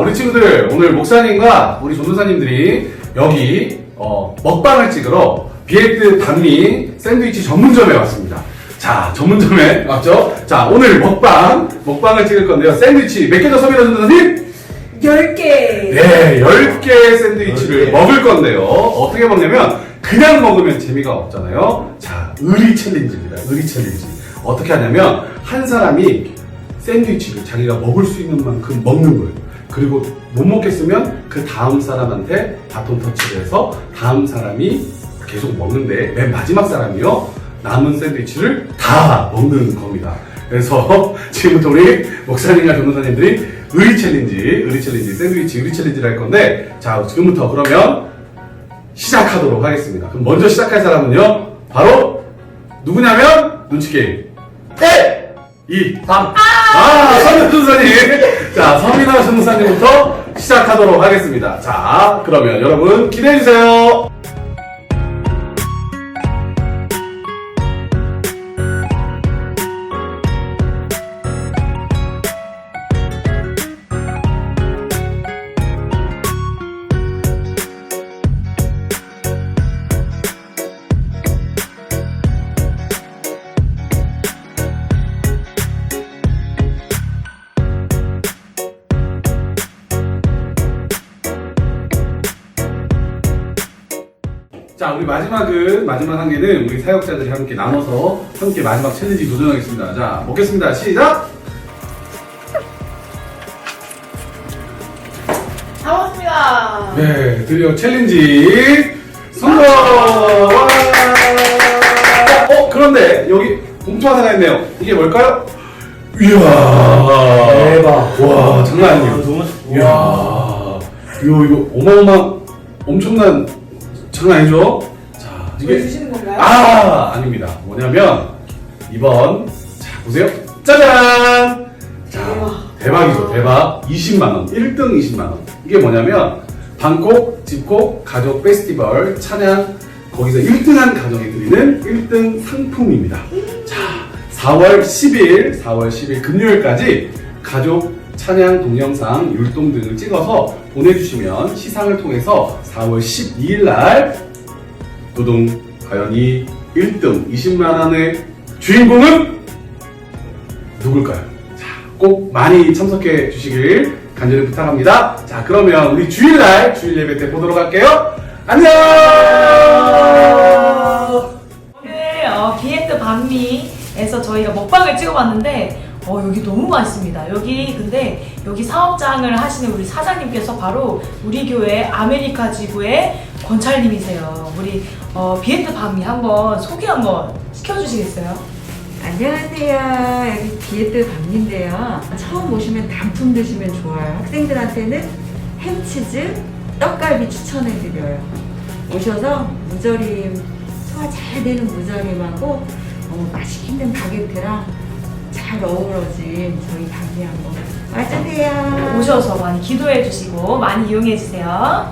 우리 친구들 오늘 목사님과 우리 전도사님들이 여기 어, 먹방을 찍으러 비에트 단미 샌드위치 전문점에 왔습니다. 자, 전문점에 왔죠? 자, 오늘 먹방, 먹방을 찍을 건데요. 샌드위치 몇 개죠, 서민아 전도사님? 10개. 네, 10개의 샌드위치를 먹을 건데요. 어떻게 먹냐면, 그냥 먹으면 재미가 없잖아요. 자, 의리 챌린지입니다. 의리 챌린지. 어떻게 하냐면, 한 사람이 샌드위치를 자기가 먹을 수 있는 만큼 먹는 거예요. 그리고 못 먹겠으면 그 다음 사람한테 바톤 터치를 해서 다음 사람이 계속 먹는데, 맨 마지막 사람이요. 남은 샌드위치를 다 먹는 겁니다. 그래서 지금부터 우리 목사님과 변호사님들이 의리 챌린지, 의리 챌린지, 샌드위치 의리 챌린지를 할 건데, 자, 지금부터 그러면 시작하도록 하겠습니다. 그럼 먼저 시작할 사람은요, 바로 누구냐면 눈치 게임. 1, 2, 3. 아, 서민 전사님. 자, 서민아 전사님부터 시작하도록 하겠습니다. 자, 그러면 여러분 기대해 주세요. 자, 우리 마지막은, 마지막 단계는 우리 사역자들이 함께 나눠서 함께 마지막 챌린지 도전하겠습니다. 자, 먹겠습니다. 시작! 다 먹었습니다. 네, 드디어 챌린지 성공! 와! 자, 어, 그런데 여기 봉투 하나가 있네요. 이게 뭘까요? 이야! 대박. 와, 장난 아니에요. 너무 이야, 이거, 이거 어마어마, 엄청난 장난 아니죠? 자, 이게. 보여주시는 건가요? 아, 아닙니다. 뭐냐면, 이번, 자, 보세요. 짜잔! 자, 대박. 대박이죠, 대박. 20만 원. 1등 20만 원. 이게 뭐냐면, 방콕, 집콕, 가족 페스티벌, 찬양, 거기서 1등한 가정에 드리는 1등 상품입니다. 자, 4월 10일, 4월 10일 금요일까지 가족 찬양 동영상 율동 등을 찍어서 보내주시면 시상을 통해서 4월 12일 날 도동 과연 이 1등 20만원의 주인공은 누굴까요? 자, 꼭 많이 참석해 주시길 간절히 부탁합니다. 자, 그러면 우리 주일날 주일 예배 때 보도록 할게요. 안녕! 오늘 어, 비엔드 반미에서 저희가 먹방을 찍어봤는데 어, 여기 너무 맛있습니다. 여기 근데 여기 사업장을 하시는 우리 사장님께서 바로 우리 교회 아메리카 지부의 권찰님이세요. 우리 어, 비엔드 반미 한번 소개 한번 시켜주시겠어요? 안녕하세요. 여기 비에트 밤인데요. 처음 오시면 단품 드시면 좋아요. 학생들한테는 햄치즈, 떡갈비 추천해드려요. 오셔서 무절임, 소화 잘 되는 무절임하고 어, 맛있는 바게트랑 잘 어우러진 저희 밤이 한번 와주세요. 오셔서 많이 기도해 주시고 많이 이용해 주세요.